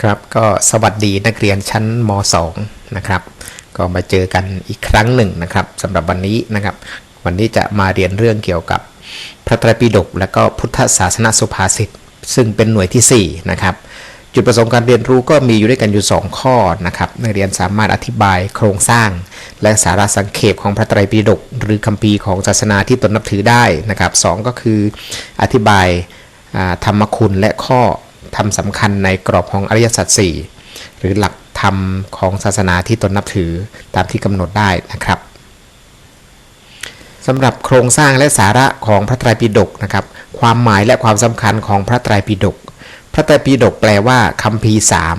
ครับก็สวัสดีนักเรียนชั้นม .2 นะครับ ก็มาเจอกันอีกครั้งหนึ่งนะครับสำหรับวันนี้นะครับ วันนี้จะมาเรียนเรื่องเกี่ยวกับพระไตรปิฎกและก็พุทธศาสนาสุภาษิตซึ่งเป็นหน่วยที่ 4 นะครับ จุดประสงค์การเรียนรู้ก็มีอยู่ด้วยกันอยู่ 2 ข้อนะครับนักเรียนสามารถอธิบายโครงสร้าง และสาระสังเขปของพระไตรปิฎกหรือคัมภีร์ของศาสนาที่ตนนับถือได้นะครับสองก็คืออธิบายธรรมคุณและข้อ ธรรมสำคัญในกรอบของอริยสัจสี่หรือหลักธรรมของศาสนาที่ตนนับถือตามที่กำหนดได้นะครับสำหรับโครงสร้างและสาระของพระไตรปิฎกนะครับ ความหมายและความสำคัญของพระไตรปิฎกพระไตรปิฎกแปลว่าคัมภีร์สาม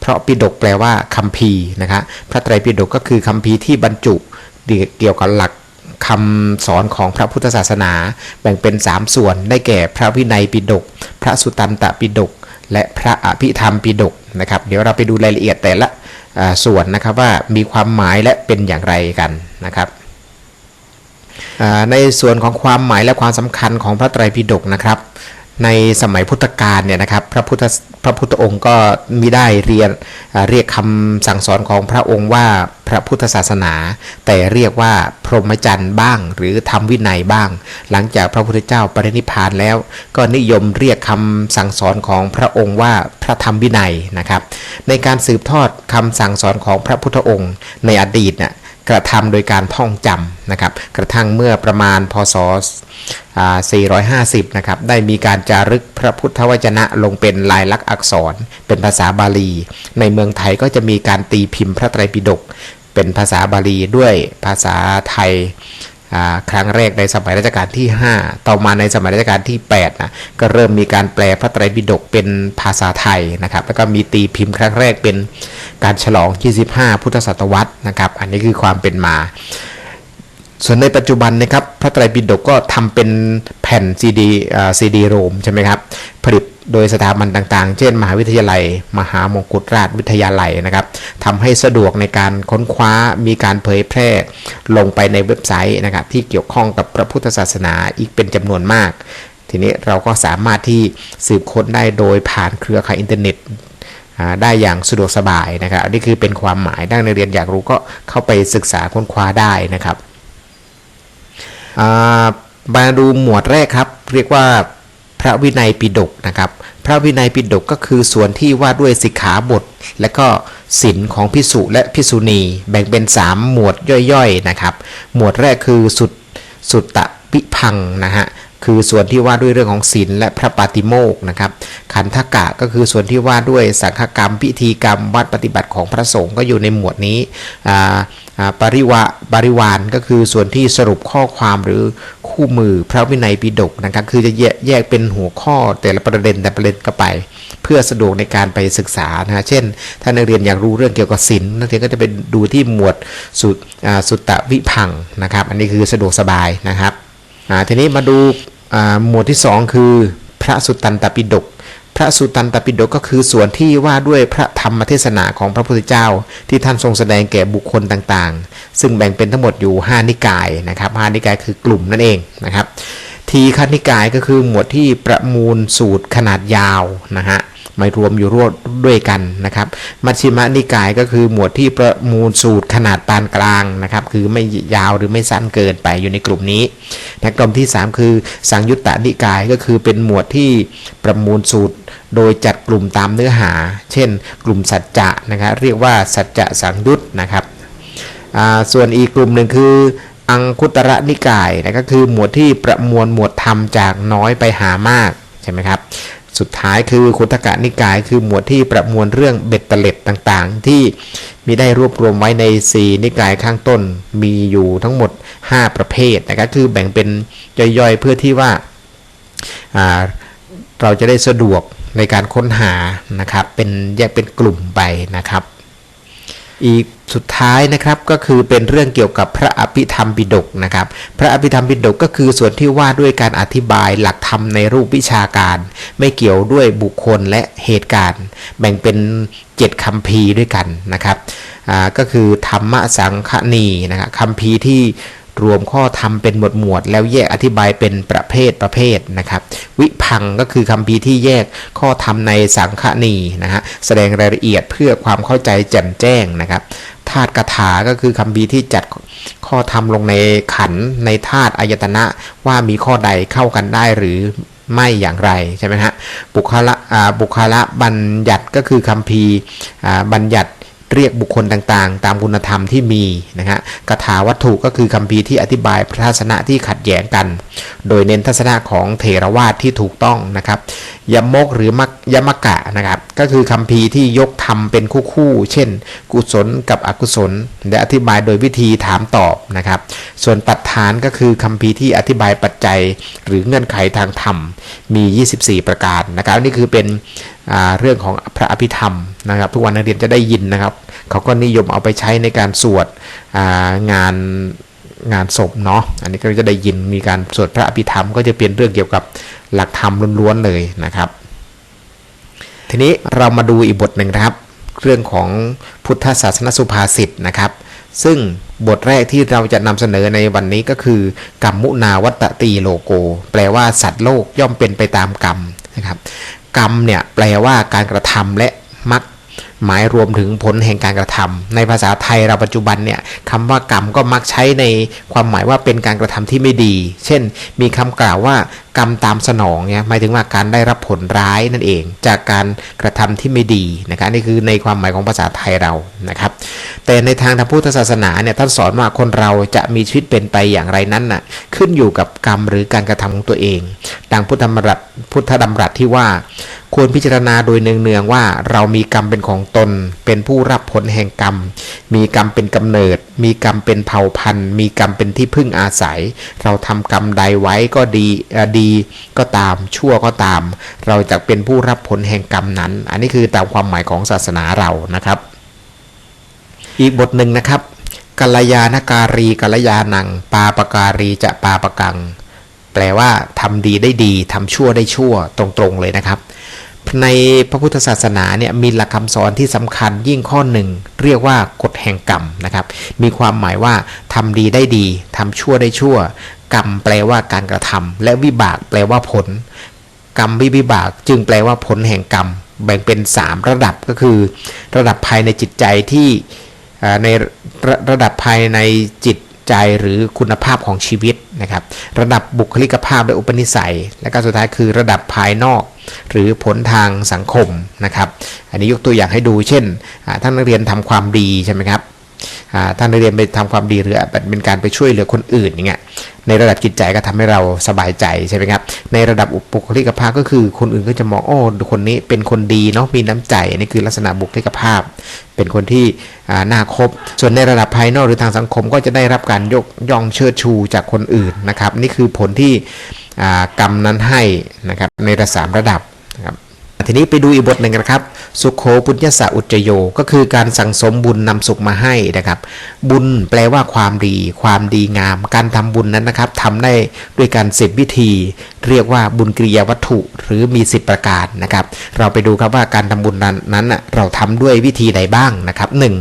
เพราะปิฎกแปลว่าคัมภีร์นะครับพระไตรปิฎกก็คือคัมภีร์ที่บรรจุเกี่ยวกับหลัก คำสอนของพระพุทธศาสนา แบ่งเป็น 3 ส่วนได้แก่พระวินัยปิฎกพระสุตตันตปิฎกและพระอภิธรรมปิฎกนะครับ เดี๋ยวเราไปดูรายละเอียดแต่ละส่วนนะครับว่ามีความหมายและเป็นอย่างไรกันนะครับในส่วนของความหมายและความสำคัญของพระไตรปิฎกนะครับ ในสมัยพุทธกาลเนี่ยนะครับพระพุทธพระพุทธองค์ก็มีได้เรียนเรียกคำสั่งสอนของพระองค์ว่าพระพุทธศาสนา แต่เรียกว่าพรหมจรรย์บ้าง หรือธรรมวินัยบ้าง หลังจากพระพุทธเจ้าปรินิพพานแล้ว ก็นิยมเรียกคำสั่งสอนของพระองค์ว่าพระธรรมวินัยนะครับ ในการสืบทอดคำสั่งสอนของพระพุทธองค์ในอดีตเนี่ย กระทำโดยการท่องจำนะครับ กระทั่งเมื่อประมาณพศ450 นะครับ ได้มีการจารึกพระพุทธวจนะลงเป็นลายลักษณ์อักษร เป็นภาษาบาลี ในเมืองไทยก็จะมีการตีพิมพ์พระไตรปิฎกเป็นภาษาบาลีด้วยภาษาไทยครั้งแรกในสมัยรัชกาลที่ 5 ต่อมาในสมัยรัชกาลที่8นะก็เริ่มมีการแปลพระไตรปิฎกเป็นภาษาไทยนะครับ แล้วก็มีตีพิมพ์ครั้งแรกเป็น การฉลอง 25 พุทธศตวรรษนะครับ อันนี้คือความเป็นมา ส่วนในปัจจุบันนะครับ พระไตรปิฎกก็ทำเป็นแผ่นซีดีซีดีโรมใช่ไหมครับ ผลิตโดยสถาบันต่างๆ เช่น มหาวิทยาลัย มหามงกุฎราชวิทยาลัยนะครับทำให้สะดวกในการค้นคว้า มีการเผยแพร่ ลงไปในเว็บไซต์นะครับที่เกี่ยวข้องกับพระพุทธศาสนาอีกเป็นจำนวนมาก ทีนี้เราก็สามารถที่สืบค้นได้โดยผ่านเครือข่ายอินเทอร์เน็ต ได้อย่างสะดวกสบายนะครับนนี้คือเป็นความหมายดังในเรียนอยากรู้ก็เข้าไปศึกษาค้นคว้าได้นะครับมาดูหมวดแรกครับ เรียกว่าพระวินัยปิฎกนะครับพระวินัยปิฎกก็คือส่วนที่ว่าด้วยสิกขาบท และก็ศีลของพิสุและพิสุณีแบ่งเป็น 3 หมวดย่อยๆนะครับ หมวดแรกคือสุดสุตตะวิพังนะฮะ คือส่วนที่ว่าด้วยเรื่องของศีลและพระปาติโมกข์นะครับ ขันธกะก็คือส่วนที่ว่าด้วยสังฆกรรม พิธีกรรมวัดปฏิบัติของพระสงฆ์ก็อยู่ในหมวดนี้ปริวะปริวานก็คือส่วนที่สรุปข้อความหรือคู่มือพระวินัยปิฎกนะครับ คือจะแยกแยกเป็นหัวข้อแต่ละประเด็นแต่ประเด็นก็ไป เพื่อสะดวกในการไปศึกษานะเช่น ถ้านักเรียนอยากรู้เรื่องเกี่ยวกับศีลนักเรียนก็จะไปดูที่หมวดสุดสุตตวิพังนะครับ อันนี้คือสะดวกสบายนะครับ ทีนี้มาดูหมวดที่ 2 คือพระสุตตันตปิฎกพระสุตตันตปิฎกก็คือส่วนที่ว่าด้วยพระธรรมเทศนาของพระพุทธเจ้า ที่ท่านทรงแสดงแก่บุคคลต่างๆ ซึ่งแบ่งเป็นทั้งหมดอยู่ 5 นิกายนะครับ5นิกายคือกลุ่มนั่นเองนะครับทีฆนิกายก็คือหมวดที่ประมูลสูตรขนาดยาวนะฮะ มารวมอยู่รวดด้วยกันนะครับ มัชฌิมนิกายก็คือหมวดที่ประมูลสูตรขนาดปานกลางนะครับ คือไม่ยาวหรือไม่สั้นเกินไปอยู่ในกลุ่มนี้และกลุ่มที่ 3 คือสังยุตตนิกายก็คือเป็นหมวดที่ประมูลสูตรโดยจัดกลุ่มตามเนื้อหา เช่น กลุ่มสัจจะนะครับเรียกว่าสัจจะสังยุตนะครับส่วนอีกกลุ่มหนึ่งคืออังคุตระนิกายนะก็คือหมวดที่ประมวลหมวดธรรมจากน้อยไปหามากใช่ไหมครับ สุดท้ายคือคุตกะนิกาย คือหมวดที่ประมวลเรื่องเบ็ดเตล็ดต่างๆ ที่มีได้รวบรวมไว้ในสีนิกายข้างต้นมีอยู่ทั้งหมด 5 ประเภทนะครับคือแบ่งเป็นย่อยๆ เพื่อที่ว่าอ่าเราจะได้สะดวกในการค้นหานะครับเป็นแยกเป็นกลุ่มไปนะครับ อีกสุดท้ายนะครับก็คือเป็นเรื่องเกี่ยวกับพระอภิธรรมปิฎกนะครับ พระอภิธรรมปิฎกก็คือส่วนที่ว่าด้วยการอธิบายหลักธรรมในรูปวิชาการ ไม่เกี่ยวด้วยบุคคลและเหตุการณ์ แบ่งเป็น7คัมภีร์ด้วยกันนะครับก็คือธรรมสังคณีนะครับคัมภีร์ที่รวมข้อธรรมเป็นหมวดหมวด แล้วแยกอธิบายเป็นประ เพศประเภทนะครับ วิพังก็คือคำพีที่แยกข้อธรรมในสังฆนีนะฮะแสดงรายละเอียดเพื่อความเข้าใจแจ่มแจ้งนะครับธาตุกถาก็คือคำพีที่จัดข้อธรรมลงในขันในธาตุอายตนะว่ามีข้อใดเข้ากันได้หรือไม่อย่างไรใช่ไหมฮะบุคละอ่าบุคละบัญญัติก็คือคำพีบัญญัติ เรียกบุคคลต่างๆ ตามคุณธรรมที่มีนะฮะกถาวัตถุก็คือคำพีที่อธิบายพระทัศนะที่ขัดแย้งกัน โดยเน้นทัศนะของเถรวาทที่ถูกต้องนะครับยมกหรือมักยมกะนะครับก็คือคำพีที่ยกธรรมเป็นคู่ๆเช่น กุศลกับอกุศล และอธิบายโดยวิธีถามตอบนะครับส่วนปัจฐานก็คือคำพีที่อธิบายปัจจัย หรือเงื่อนไขทางธรรมมี 24 ประการนะครับนี่คือเป็น เรื่องของพระอภิธรรมนะครับทุกวันนักเรียนจะได้ยินนะครับ เขาก็นิยมเอาไปใช้ในการสวดงานงานศพเนาะอันนี้ก็จะได้ยินมีการสวดพระอภิธรรม ก็จะเป็นเรื่องเกี่ยวกับหลักธรรมล้วนๆเลยนะครับ ทีนี้เรามาดูอีกบทหนึ่งครับ เรื่องของพุทธศาสนสุภาษิตนะครับ ซึ่งบทแรกที่เราจะนำเสนอในวันนี้ก็คือกรรมมุนาวัตตีโลโก แปลว่าสัตว์โลกย่อมเป็นไปตามกรรมนะครับ กรรมเนี่ยแปลว่าการกระทำและมักหมายรวมถึงผลแห่งการกระทำในภาษาไทยเราปัจจุบันเนี่ยคำว่ากรรมก็มักใช้ในความหมายว่าเป็นการกระทำที่ไม่ดี เช่น มีคำกล่าวว่า กรรมตามสนองเนี่ยหมายถึงว่าการได้รับผลร้ายนั่นเอง จากการกระทำที่ไม่ดีนะครับนี่คือในความหมายของภาษาไทยเรานะครับ แต่ในทางทางพุทธศาสนาเนี่ยท่านสอนว่าคนเราจะมีชีวิตเป็นไปอย่างไรนั้นน่ะขึ้นอยู่กับกรรมหรือการกระทำของตัวเอง ดังพุทธดำรัสพุทธดำรัสที่ว่าควรพิจารณาโดยเนืองๆว่าเรามีกรรมเป็นของตน เป็นผู้รับผลแห่งกรรม มีกรรมเป็นกำเนิด มีกรรมเป็นเผ่าพันธุ์ มีกรรมเป็นที่พึ่งอาศัย เราทำกรรมใดไว้ก็ดีเอ่อดีก็ตามชั่วก็ตาม เราจะเป็นผู้รับผลแห่งกรรมนั้น อันนี้คือตามความหมายของศาสนาเรานะครับ อีกบทหนึ่งนะครับกัลยาณการีกัลยาณัง ปาปการีจะปาปกัง แปลว่าทำดีได้ดีทำชั่วได้ชั่วตรงๆเลยนะครับ ในพระพุทธศาสนาเนี่ยมีหลักคำสอนที่สำคัญยิ่งข้อหนึ่งเรียกว่ากฎแห่งกรรมนะครับ มีความหมายว่าทำดีได้ดีทำชั่วได้ชั่ว กรรมแปลว่าการกระทำและวิบากแปลว่าผล กรรมวิบาก จึงแปลว่าผลแห่งกรรม แบ่งเป็น 3 ระดับก็คือ ระดับภายในจิตใจที่ในระระดับภายในจิตใจหรือคุณภาพของชีวิตนะครับ ระดับบุคลิกภาพและอุปนิสัย และก็สุดท้ายคือระดับภายนอก หรือผลทางสังคมนะครับอันนี้ยกตัวอย่างให้ดูเช่นท่านนักเรียนทำความดีใช่ไหมครับท่านนักเรียนไปทำความดีหรือเป็นการไปช่วยเหลือคนอื่นอย่างเงี้ยในระดับจิตใจก็ทำให้เราสบายใจใช่ไหมครับในระดับบุคลิกภาพก็คือคนอื่นก็จะมองโอ้คนนี้เป็นคนดีเนาะมีน้ำใจนี่คือลักษณะบุคลิกภาพ เป็นคนที่น่าคบ ส่วนในระดับภายนอกหรือทางสังคมก็จะได้รับการยกย่องเชิดชูจากคนอื่นนะครับนี่คือผลที่ กรรมนั้นให้นะครับในระสามระดับนะครับ ทีนี้ไปดูอีกบทหนึ่งกันครับ สุขโขปุญญสะอุจโย ก็คือการสั่งสมบุญนำสุขมาให้นะครับ บุญแปลว่าความดี ความดีงาม การทำบุญนั้นนะครับทำได้ด้วยการสิบวิธี เรียกว่าบุญกิริยาวัตถุ หรือมี10ประการนะครับ เราไปดูครับว่าการทำบุญนั้นนั้นน่ะเราทำด้วยวิธีใดบ้างนะครับหนึ่ง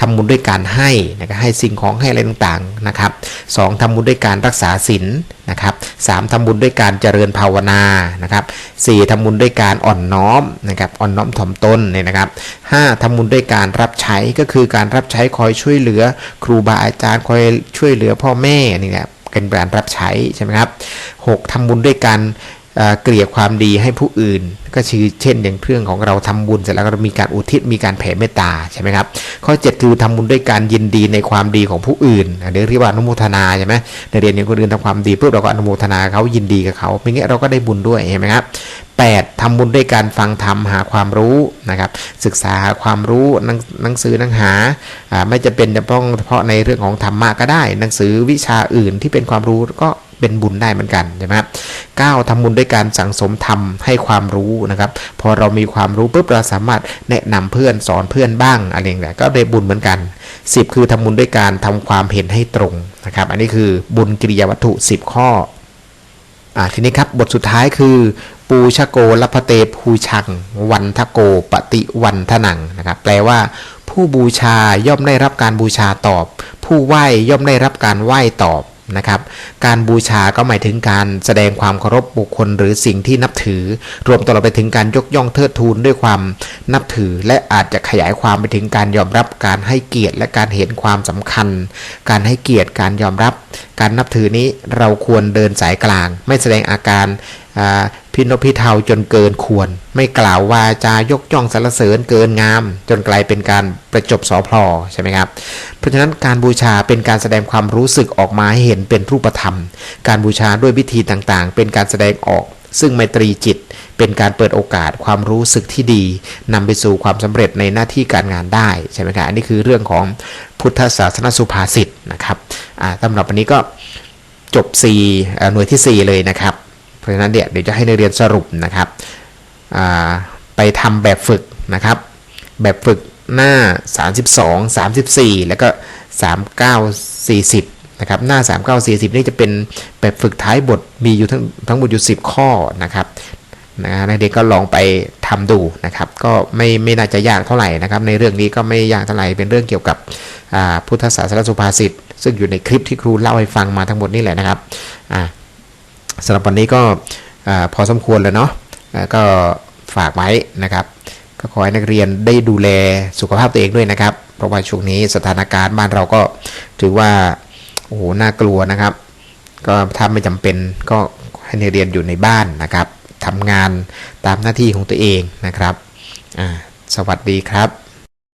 ทำบุญด้วยการให้นะครับให้สิ่งของให้อะไรต่างๆนะครับสองทำบุญด้วยการรักษาศีลนะครับสามทำบุญด้วยการเจริญภาวนานะครับสี่ทำบุญด้วยการอ่อนน้อมนะครับอ่อนน้อมถ่อมตนเนี่ยนะครับห้าทำบุญด้วยการรับใช้ก็คือการรับใช้คอยช่วยเหลือ ครูบาอาจารย์คอยช่วยเหลือพ่อแม่นี่แหละเป็นการรับใช้ใช่ไหมครับหกทำบุญด้วยการ เกลี่ยความดีให้ผู้อื่น ก็คือเช่นอย่างเรื่องของเราทำบุญเสร็จแล้วก็มีการอุทิศมีการแผ่เมตตาใช่ไหมครับข้อ 7 คือทำบุญด้วยการยินดีในความดีของผู้อื่นอันนี้เรียกว่าอนุโมทนาใช่ไหมในเรียนอย่างคนอื่นทำความดีปุ๊บเราก็อนุโมทนาเขายินดีกับเขาเป็นงี้เราก็ได้บุญด้วยเห็นไหมครับ 8. ทำบุญด้วยการฟังธรรมหาความรู้นะครับศึกษาหาความรู้หนังสือหนังหาไม่จะเป็นเฉพาะเฉพาะในเรื่องของธรรมะก็ได้ หนังสือวิชาอื่นที่เป็นความรู้ก็ เป็นบุญได้เหมือนกันใช่ไหมครับ9ทำบุญด้วยการสั่งสมธรรมให้ความรู้นะครับ พอเรามีความรู้ปุ๊บเราสามารถแนะนำเพื่อนสอนเพื่อนบ้างอะไรอย่างเงี้ยก็ได้บุญเหมือนกัน 10 คือทำบุญด้วยการทำความเห็นให้ตรงนะครับ อันนี้คือบุญกิริยาวัตถุ 10 ข้ออ่าทีนี้ครับบทสุดท้ายคือ ปูชโกลพเตภูชัง วันทโกปฏิวันทนังนะครับแปลว่าผู้บูชาย่อมได้รับการบูชาตอบ ผู้ไหว้ย่อมได้รับการไหว้ตอบ นะครับ การบูชาก็หมายถึงการแสดงความเคารพบุคคลหรือสิ่งที่นับถือ รวมตลอดไปถึงการยกย่องเทิดทูนด้วยความนับถือ และอาจจะขยายความไปถึงการยอมรับการให้เกียรติ และการเห็นความสำคัญ การให้เกียรติการยอมรับ การนับถือนี้เราควรเดินสายกลาง ไม่แสดงอาการ พินพิเทาจนเกินควร ไม่กล่าววาจายกย่องสรรเสริญเกินงาม จนกลายเป็นการประจบสอพลอใช่ไหมครับ เพราะฉะนั้นการบูชาเป็นการแสดงความรู้สึกออกมาให้เห็นเป็นรูปธรรม การบูชาด้วยวิธีต่างๆ เป็นการแสดงออก ซึ่งไมตรีจิต เป็นการเปิดโอกาสความรู้สึกที่ดีนำไปสู่ความสำเร็จในหน้าที่การงานได้ใช่ไหมครับอันนี้คือเรื่องของพุทธศาสนสุภาษิตนะครับสำหรับวันนี้ก็จบ 4 หน่วยที่ 4 เลยนะครับ เพราะฉะนั้นเดี๋ยวเดี๋ยวจะให้นักเรียนสรุปนะครับไปทำแบบฝึกนะครับ แบบฝึกหน้า 32 34 แล้วก็ 39 40 นะครับ หน้า 39 40 นี่จะเป็นแบบฝึกท้ายบทมีอยู่ทั้งทั้งหมดอยู่ 10 ข้อนะครับนะนักเรียนก็ลองไปทำดูนะครับ ก็ไม่ไม่น่าจะยากเท่าไหร่นะครับ ในเรื่องนี้ก็ไม่ยากเท่าไหร่เป็นเรื่องเกี่ยวกับอ่าพุทธศาสนสุภาษิตซึ่งอยู่ในคลิปที่ครูเล่าให้ฟังมาทั้งหมดนี่แหละนะครับอ่า สำหรับวันนี้ก็พอสมควรแล้วเนาะก็ฝากไว้นะครับก็ขอให้นักเรียนได้ดูแลสุขภาพตัวเองด้วยนะครับ เพราะว่าช่วงนี้สถานการณ์บ้านเราก็ถือว่าโอ้โหน่ากลัวนะครับ ก็ถ้าไม่จำเป็นก็ให้นักเรียนอยู่ในบ้านนะครับทำงานตามหน้าที่ของตัวเองนะครับสวัสดีครับ